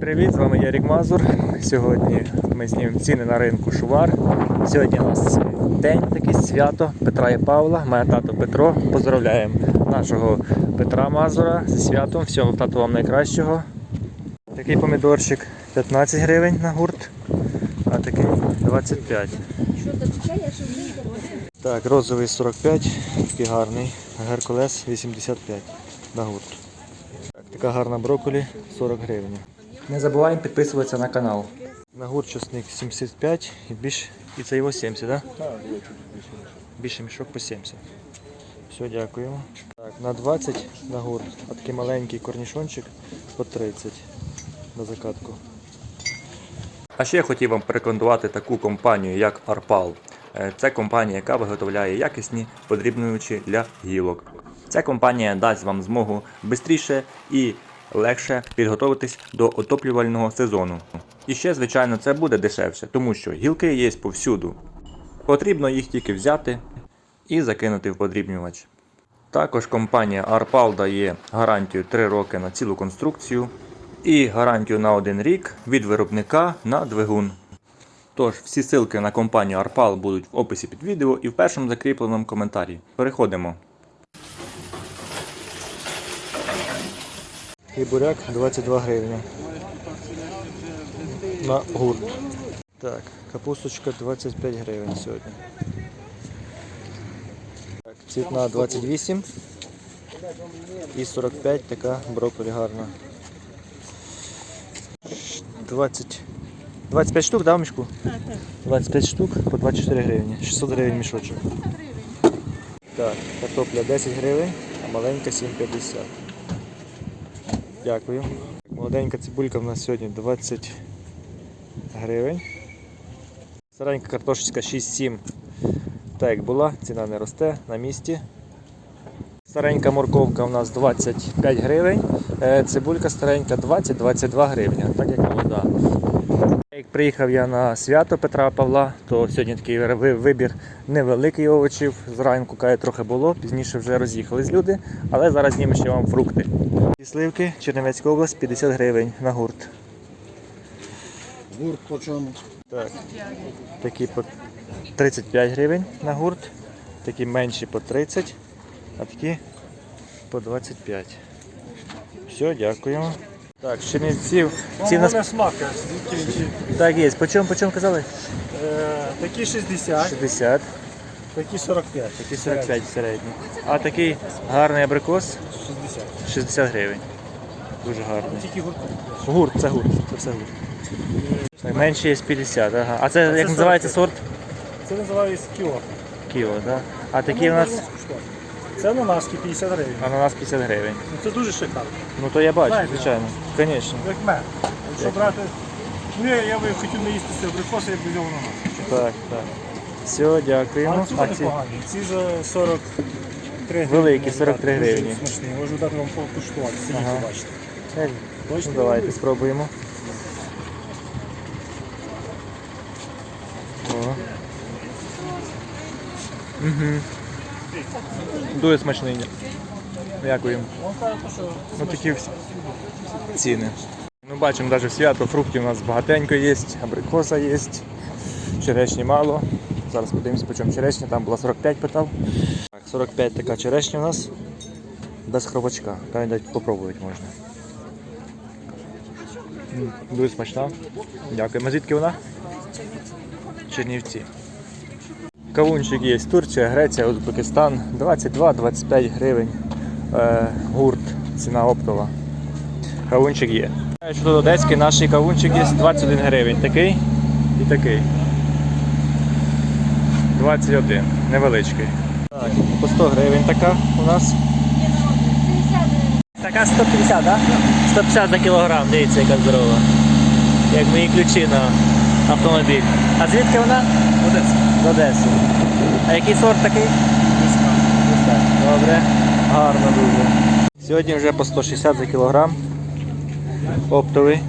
Привіт, з вами Ярік Мазур. Сьогодні ми знімемо ціни на ринку Шувар. Сьогодні у нас день такий свято Петра і Павла. Моя тато Петро. Поздравляємо нашого Петра Мазура зі святом. Всього тату вам найкращого. Такий помідорчик 15 гривень на гурт, а такий 25. Що то чекає, що вже Так, розовий 45, такий гарний. Геркулес 85 на гурт. Така гарна брокколі 40 гривень. Не забуваємо підписуватися на канал. На гурт часник 75 і більш і це його 70, так? Да? Більше мішок по 70. Все, дякуємо. Так, на 20 на гурт. А такий маленький корнішончик по 30 на закатку. А ще я хотів вам порекомендувати таку компанію, як Arpal. Е, Це компанія, яка виготовляє якісні подрібнювачі для гілок. Ця компанія дасть вам змогу швидше і легше підготуватись до отоплювального сезону. І ще, звичайно, це буде дешевше, тому що гілки є повсюду. Потрібно їх тільки взяти і закинути в подрібнювач. Також компанія Arpal дає гарантію 3 роки на цілу конструкцію і гарантію на 1 рік від виробника на двигун. Тож, всі ссылки на компанію Arpal будуть в описі під відео і в першому закріпленому коментарі. Переходимо. І буряк 22 гривні. На гурт. Так, капусточка 25 гривень сьогодні. Так, цвітна 28 і 45 така брокколі гарна. 20. 25 штук, да, в мішку? 25 штук по 24 гривні. 600 гривень мішочок. Так, картопля 10 гривень, а маленька 7,50. Дякую. Молоденька цибулька в нас сьогодні 20 гривень. Старенька картошечка 6-7. Так як була, ціна не росте на місці. Старенька морковка у нас 25 гривень. Е, Цибулька старенька 20-22 гривні, так як молода. Як приїхав я на свято Петра Павла, то сьогодні такий вибір невеликий овочів. Зранку каже, трохи було, пізніше вже роз'їхались люди, але зараз знімемо ще вам фрукти. І сливки, Чернівецька область, 50 гривень на гурт. Гурт по чому? Так. Такі по 35 гривень на гурт, такі менші по 30, а такі по 25. Все, дякуємо. Так, з Чернівців. Ці в нас... Смака. Так, є. По чому, по чому казали? Е, Такі 60, 60, такі 45. такі 45 середні. А такий гарний абрикос 60. 60 гривень. Дуже гарний. Тільки гурт. Гурт, це гурт, це все гурт. Так, менше є 50, ага. А це як називається сорт? Це називається кіо. Кіо, так? А такі у нас Це ананаски 50 гривень. ананас 50 гривень. Ну, Це дуже шикарно. Ну то я бачу, Знаєте, звичайно. Звісно. Як мед. Якщо брати. Ну, я, би хотів наїсти це абрикоси, я б взяв ананас. Так, так. Все, дякуємо. А ці погані. Ці за 43 гривні. Великі, 43 гривні. Смачні. Можу дати вам покуштувати, самі Ага. побачите. Е, Бачите? ну, давайте спробуємо. О. Угу. Дуже смачний. Дякуємо. Ну такі всі ціни. Ну, бачимо, навіть в свято фруктів у нас багатенько є, абрикоса є, черешні мало. Зараз подивимося, по чому черешня, там була 45 питав. 45 така черешня у нас без хробачка. Та навіть попробувати можна. Дуже смачна. Дякуємо. Звідки вона? Чернівці. Кавунчик є. Турція, Греція, Узбекистан. 22-25 гривень. Е, гурт. Ціна оптова. Кавунчик є. Тут одеський наш кавунчик є 21 гривень. Такий і такий. 21. Невеличкий. Так, по 100 гривень така у нас. Така 150, так? 150 за кілограм, дивіться, яка здорова. Як мої ключі на автомобіль. А звідки вона? Одеса. З Одеси. А який сорт такий? Міська. Добре. Гарно дуже. Сьогодні вже по 160 за кілограм. Оптовий.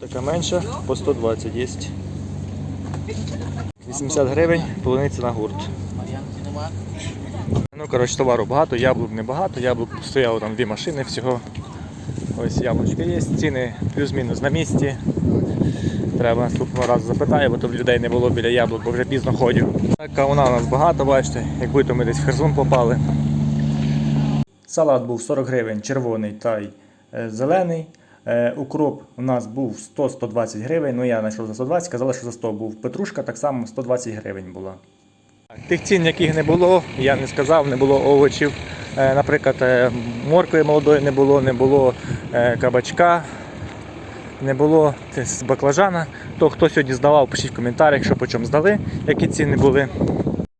Така менша, по 120 є. 80 гривень, полуниця на гурт. Ну, коротше, товару багато, яблук небагато, яблук стояло там дві машини всього. Ось яблучки є, ціни плюс-мінус на місці. Треба наступного разу запитаю, бо то людей не було біля яблук, бо вже пізно ходю. Кавуна у нас багато, бачите, як будь-то ми десь в Херсон попали. Салат був 40 гривень, червоний та й е, зелений. Е, укроп у нас був 100-120 гривень, ну я знайшов за 120, казали, що за 100 був. Петрушка так само 120 гривень була. Тих цін, яких не було, я не сказав, не було овочів. Е, Наприклад, е, моркви молодої не було, не було кабачка, не було баклажана. То хто сьогодні здавав, пишіть в коментарях, що по чому здали, які ціни були.